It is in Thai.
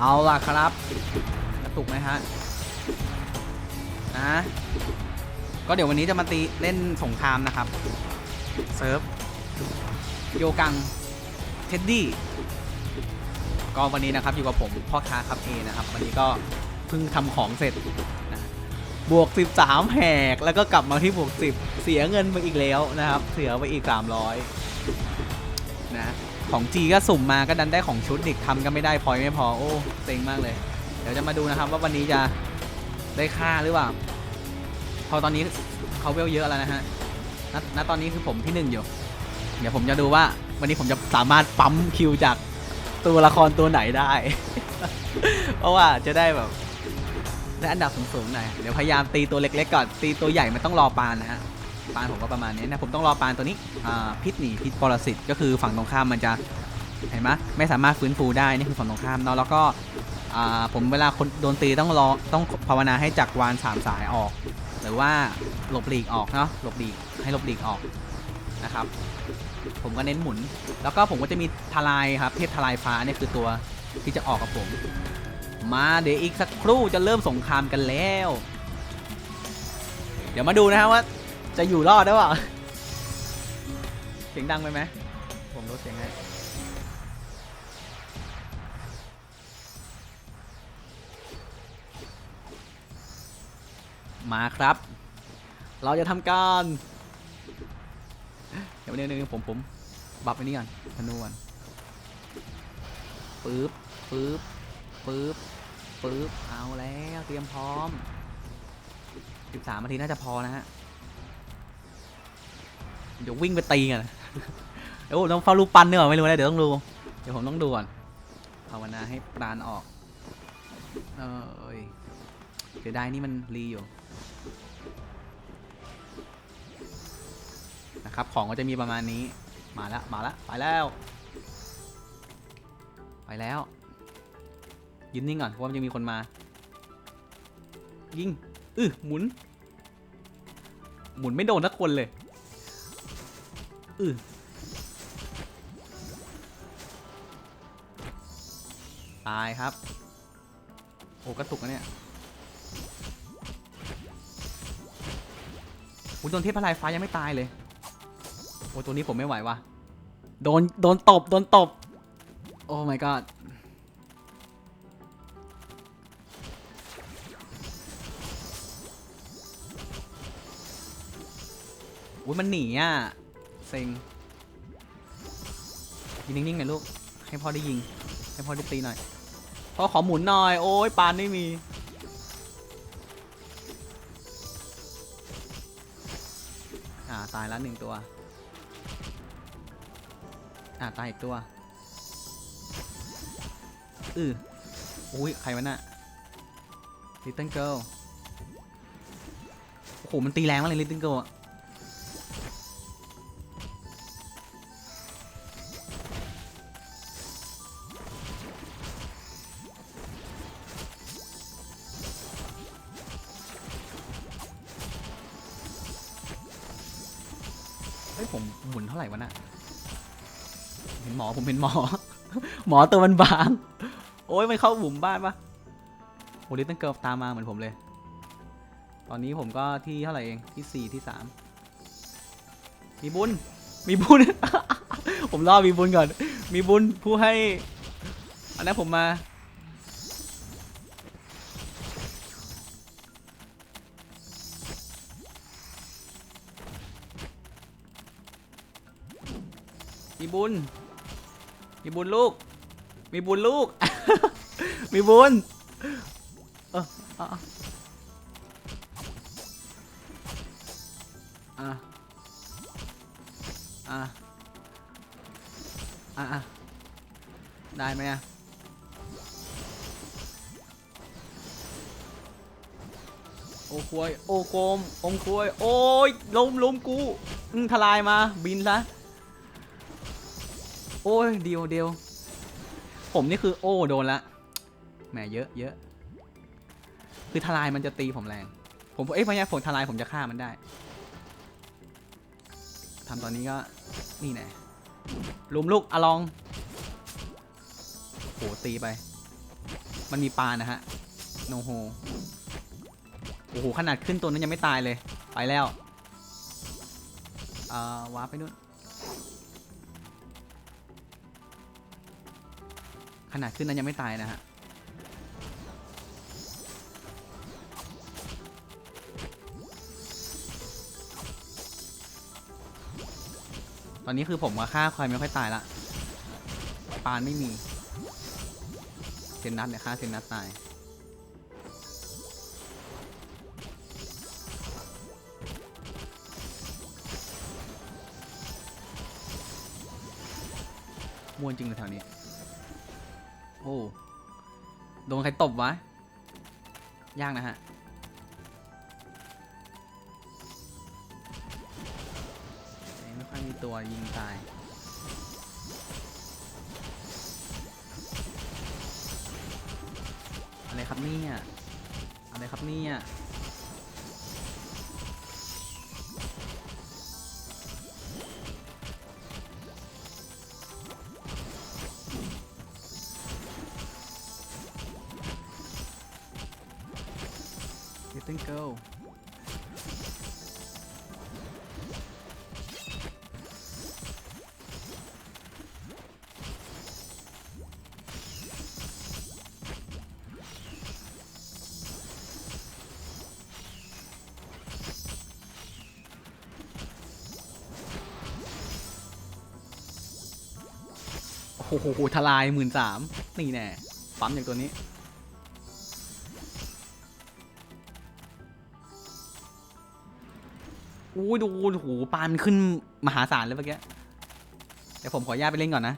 เอาล่ะครับกระตุกไหมฮะนะก็เดี๋ยววันนี้จะมาตีเล่นสงครามนะครับ เซิร์ฟ โยกัง เท็ดดี้ ก็วันนี้นะครับอยู่กับผมพ่อค้าครับเอนะครับ วันนี้ก็เพิ่งทำของเสร็จนะบวก 13 แหกแล้วก็กลับมาที่บวก 10 เสียเงินไปอีกแล้วนะครับ เสียไปอีก 300 นะ ของจีก็สุ่มมาก็ดันได้ของชุดอีกทำก็ไม่ได้พอยไม่พอโอ้เซ็งมากเลย เดี๋ยวจะมาดูนะครับว่าวันนี้จะได้ค่าหรือเปล่าพอตอนนี้เขาเวลเยอะแล้วนะฮะณณตอนนี้คือผมที่หนึ่งอยู่ เดี๋ยวผมจะดูว่าวันนี้ผมจะสามารถปั๊มคิวจากตัวละครตัวไหนได้ เพราะว่าจะได้แบบได้อันดับสูงๆหน่อย เดี๋ยวพยายามตีตัวเล็กๆก่อน ตีตัวใหญ่มันต้องรอปานนะฮะ ปานผมก็ประมาณนี้นะผมต้องรอปานตัวนี้พิษหนีพิษปรสิตก็คือฝั่งตรงข้ามมันจะเห็นไหมไม่สามารถฟื้นฟูได้นี่คือฝั่งตรงข้ามเนาะแล้วก็ผมเวลาคนโดนตีต้องรอต้องภาวนาให้จักรวาลสามสายออก หรือว่าหลบหลีกออกเนาะหลบหลีกให้หลบหลีกออกนะครับ ผมก็เน้นหมุน แล้วก็ผมก็จะมีทลายครับเทพทลายฟ้าเนี่ยคือตัวที่จะออกกับผม มาเดี๋ยวอีกสักครู่จะเริ่มสงครามกันแล้ว เดี๋ยวมาดูนะฮะว่า จะอยู่รอดได้เปล่าเสียงดังไปไหมผมลดเสียงให้มาครับ เราจะทำการเดี๋ยวนิดนึงผมผมบับไปนี่ก่อนธนูก่อนปึ๊บปึ๊บปึ๊บปึ๊บเอาแล้วเตรียมพร้อม 13นาทีน่าจะพอนะฮะ เดี๋ยววิ่งไปตีกันเดี๋ยวต้องเฝ้ารูปปั้นเนี่ยไม่รู้นะเดี๋ยวต้องดู เดี๋ยวผมต้องดูก่อนภาวนาให้ปราณออก เอยเสียดายนี่มันรีอยู่นะครับของก็จะมีประมาณนี้ มาแล้วมาแล้วไปแล้ว ไปแล้วยืนนิ่งก่อนเพราะว่ามันจะมีคนมา ยิง อือหมุน หมุนไม่โดนสักคนเลย อือตายครับ โอ้กระตุกนะเนี่ยอุยโดนเทพพลายฟ้ายังไม่ตายเลย โอ้ตัวนี้ผมไม่ไหวว่ะโดน โดนตบ โดนตบ โอ้ my god อุ้ยมันหนีอะ เซ็งยิงนิ่งๆหน่อยลูก ให้พ่อได้ยิง ให้พ่อได้ตีหน่อย พ่อขอหมุนหน่อย โอ้ยปานไม่มี อ่า ตายแล้วหนึ่งตัว อ่า ตายอีกตัว อืออุ้ย ใครวะน่ะ Little Girl โอ้โห มันตีแรงมากเลย Little Girl อะ ผมหมุนเท่าไหร่วะน่ะเห็นหมอผมเป็นหมอ หมอตัวมันบาง โอ้ยมันเข้าหมุมบ้านปะโอลิตเติ้ลเกิร์ลตามมาเหมือนผมเลย ตอนนี้ผมก็ที่เท่าไหร่เองที่สี่ที่สามมีบุญ มีบุญ ผมรอมีบุญก่อน มีบุญผู้ให้ อันนั้นผมมา มีบุญ มีบุญลูก มีบุญลูก มีบุญ เออเอออะอะอะอะได้ไหมอะโอ้ควยโอ้โคมองควย โอ้ยล้มล้มกูอืมทลายมา บินซะ โอ้ยเดียวเดียวผมนี่คือโอ้โดนละแหมเยอะเยอะคือทลายมันจะตีผมแรง ผมเอ้ยไม่ใช่ผมทลายผมจะฆ่ามันได้ทำตอนนี้ก็นี่แน่ลุมลูกอลองโหตีไป มันมีปลานะฮะโนโฮโอ้โหขนาดขึ้นตัวนั้นยังไม่ตายเลย ไปแล้ว เอ่อวาร์ปไปนู่น ขนาดขึ้นนั้นยังไม่ตายนะฮะตอนนี้คือผมกับฆ่าควายไม่ค่อยตายละปานไม่มีเซนนัทเนี่ยฆ่าเซนนัทตายมวนจริงเลยแถวนี้ โอ้โดนใครตบวะ ยากนะฮะ ไม่ค่อยมีตัวยิงตาย อะไรครับเนี่ย อะไรครับเนี่ย Letting go โอ้โหทลายหมื่นสามนี่แน่ปั๊มอย่างตัวนี้ อู้ดูโอ้โหปานมันขึ้นมหาศาลเลยเมื่อกี้ เดี๋ยวผมขออนุญาตไปเล่นก่อนนะ